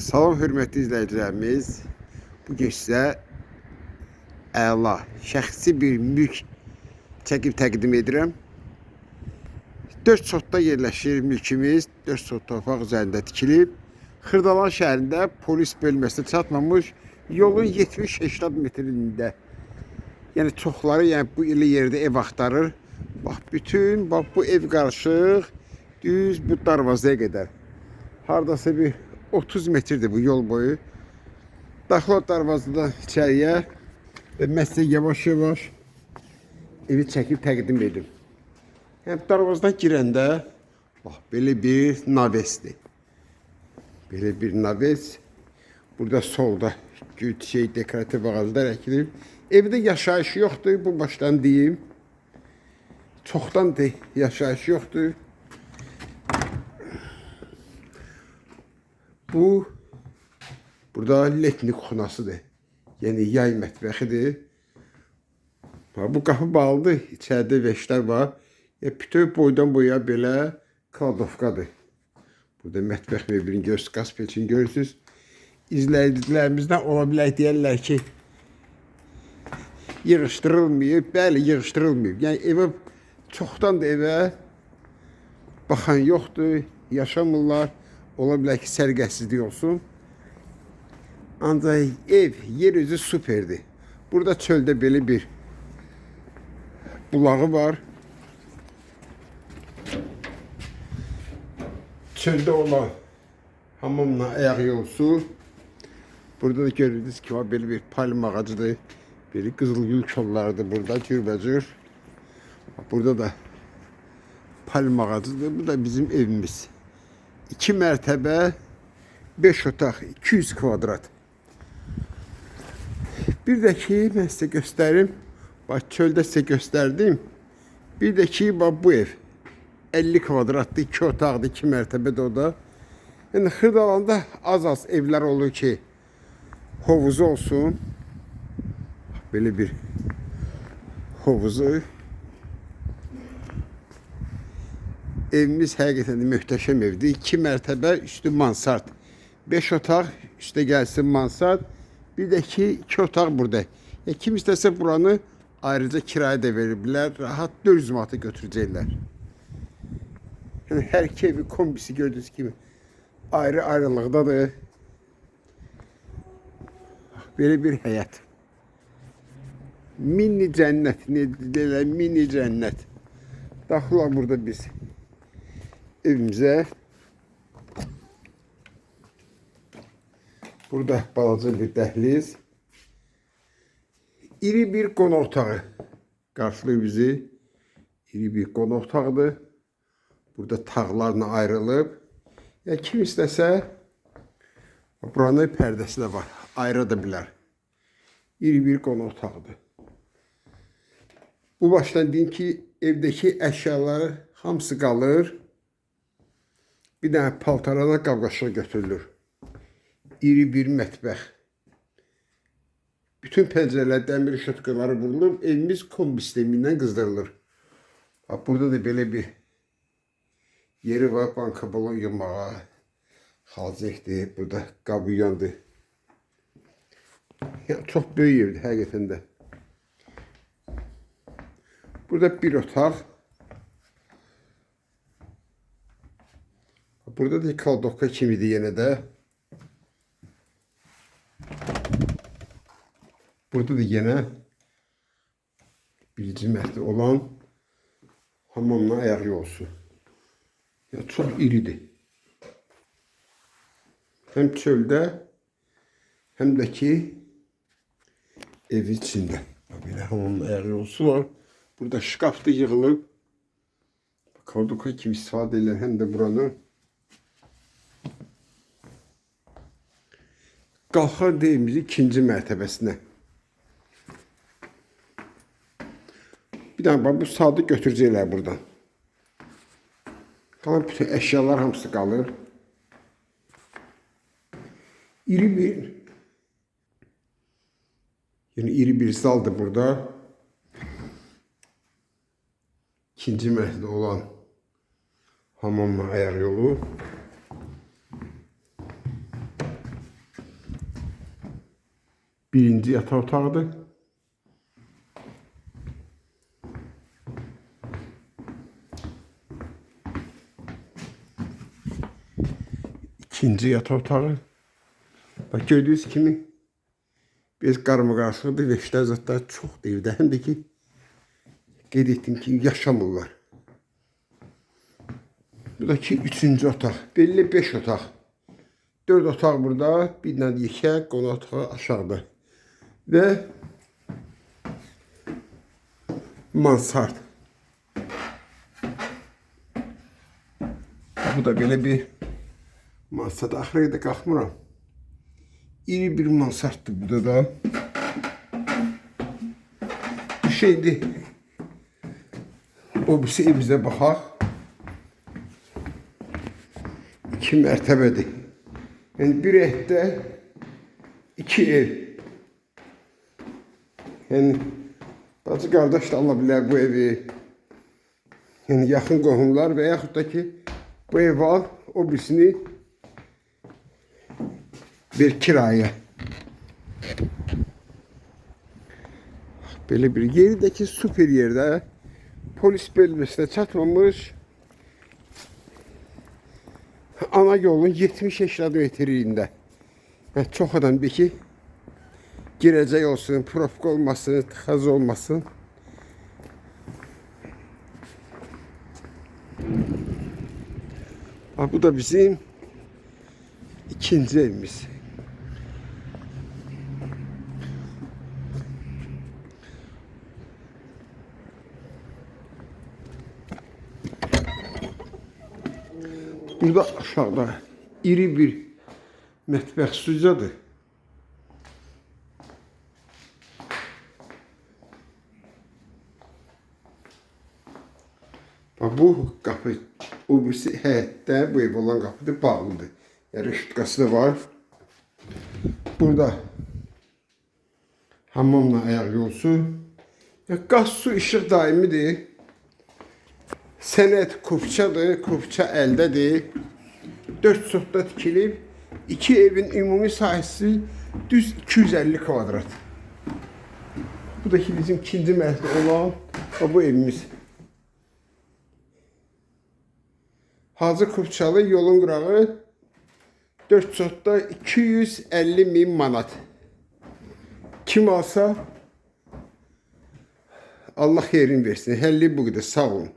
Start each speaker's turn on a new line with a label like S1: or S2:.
S1: Salam hörmətli izləyicilərimiz. Bu gün sizə əla, şəxsi bir mülk çəkib təqdim edirəm. 4 sotda yerləşir mülkümüz. 4 sot torpaq üzərində tikilib. Xırdalan şəhərində polis bölməsinə çatmamış yolun 70-80 metrində. Yəni çoxları yəni bu ili yerdə ev axtarır. Bax bütün bax bu ev qarışıq düz bu darvazaya qədər. Hardasa bir 30 metrdir bu yol boyu. Daxil darvazadan içəriyə və mən sizə yavaş-yavaş evi çəkib təqdim edim. Yəni darvazadan girəndə bax belə bir navesdir. Belə bir naves. Burada solda şey dekorativ ağaclar əkilib. Evdə yaşayış yoxdur, bu başdan deyim. Çoxdan da yaşayış yoxdur. Bu burada letnik xunasıdır. Yəni yay mətbəxidir. Bax, Bu qapı bağlıdır, içəridə veşlər var. E, bütöv boydan boya belə kladovkadır. Burada mətbəx mebelini görürsünüz, qaz peçini görürsünüz. İzləyicilərimizdən ola bilər deyərlər ki, yığışdırılmayıb. Bəli, yığışdırılmayıb. Yəni evə çoxdan da evə baxan yoxdur, yaşamırlar. Ola bilər ki, sərgəsizlik olsun. Ancaq ev, yer özü superdir. Burada çöldə belə bir bulağı var. Çöldə olan hamamla ayaq yolsu. Burada da görürsünüz ki, var belə bir palm ağacıdır. Belə qızıl gül kollarıdır burada cürbəcür. Burada da palm ağacıdır. Bu da bizim evimiz. 2 mərtəbə, 5 otaq, 200 kvadrat. Bir də ki, mən sizə göstərim. Bax, çöldə sizə göstərdim. Bir də ki, bax bu ev. 50 kvadratlı 2 otaqlı, 2 mərtəbədə o da. Yəni Xırdalanda az-az evlər olur ki, hovuzu olsun. Belə bir hovuzu. Evimiz hakikaten mühteşem evdi. İki mertebe üstü mansart. Beş otak üstte gelsin mansart. Bir de iki, iki otak burada. E, kim istese buranı ayrıca kiraya da verebilirler. Rahat 400 manata götürecekler. Yani her iki kombisi gördüğünüz gibi ayrı ayrılıktadır. Böyle bir hayat. Mini cennet ne dediler mini cennet. Daxla burada biz. Evimizə. Burada balaca bir dəhliz. İri bir qonaq otağı qarşılayır bizi. İri bir qonaq otağıdır. Burada tağlarla ayrılıb. Ya kim istəsə buranın pərdəsi də var. Ayrıda bilər. İri bir qonaq otağıdır. Bu başdan deyim ki, evdəki əşyaları hamısı qalır. Bir dənə paltarana qavqaşa götürülür. İri bir mətbəx. Bütün pəncərələr dəmir şotkaları vurulub, evimiz kombi sistemindən qızdırılır. Bax, burada da belə bir yeri var, banka balon yumağa. Xalcəkdir, burada qabı yandı. Yəni, çox böyük evdir həqiqətən də. Burada bir otaq. Burada da kaldokka kimidir yenə də. Burada da yenə birinci olan hamamla ayaq yolsu. Ya çox iridir. Həm çöldə, həm də ki ev içində. Belə hamamla ayaq yolsu var. Burada şkaf da yığılıb. Kalduka kimi istifadə edirlər həm də buranı. Qalxar deyimiz ikinci mərtəbəsinə. Bir dənə bax, bu saatı götürəcəklər buradan. Qalan bütün əşyalar hamısı qalır. İri bir yəni iri bir zaldır burada. İkinci mərhədə olan hamamla ayaq yolu. Birinci yataq otağıdır. İkinci yataq otağı. Bak gördüğünüz kimi biz qarma qarışıqdır və işlər zətlər çoxdur evdə. Həm də ki qeyd etdim ki yaşamırlar. Bu da ki üçüncü otaq. Belli beş otaq. Dörd otaq burada, bir dənə yekə qonaq otağı aşağıda. ve mansard. Bu da böyle bir mansard. Ahireye de kalkmıram. İri bir mansardtı bu da da. Bu şeydi. O birisi evimize şey bakar. İki mertebedi. Yani bir ehde iki ev. Yəni bacı qardaş da ala bilər bu evi. Yəni yaxın qohumlar və yaxud da ki bu evi al, o birisini bir kiraya. Belə bir yerdəki super yerdə polis bölməsinə çatmamış ana yolun 70 kilometrində. Və çox adam bir ki girəcək olsun, profka olmasın, tıxaz olmasın. Ha, bu da bizim ikinci evimiz. Burada aşağıda iri bir mətbəx stüdiyadır. Bax bu qapı o birisi həyətdə bu ev olan qapıdır, bağlıdır. Yəni reşitkası da var. Burada hamamla ayaq yolsu. Ya qaz su işıq daimidir. Sənət kupçadır, kupça əldədir. 4 sotda tikilib. İki evin ümumi sahəsi düz 250 kvadrat. Bu da ki bizim ikinci mərtəbə olan bu evimiz. Hacı Kupçalı yolun qırağı 4 sotda 250 min manat. Kim alsa Allah xeyrin versin. Həlli bu qədər. Sağ olun.